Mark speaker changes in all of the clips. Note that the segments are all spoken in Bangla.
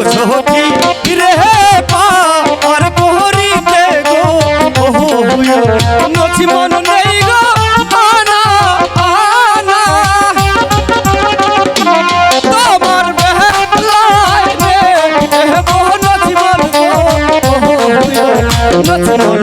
Speaker 1: বোঝো কি রে পা, আর কোহরিতে গো? ওহো নছি মন নেই গো, আনা আনা। তোমার বেলায় রে দেব নছি মন গো। ওহো নছি মন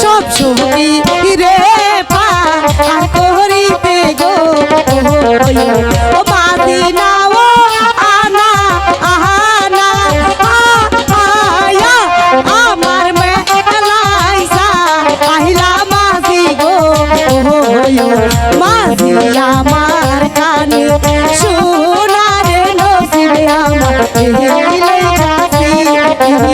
Speaker 2: সব সুখী সোনারে নসিবে আমার লেখাছি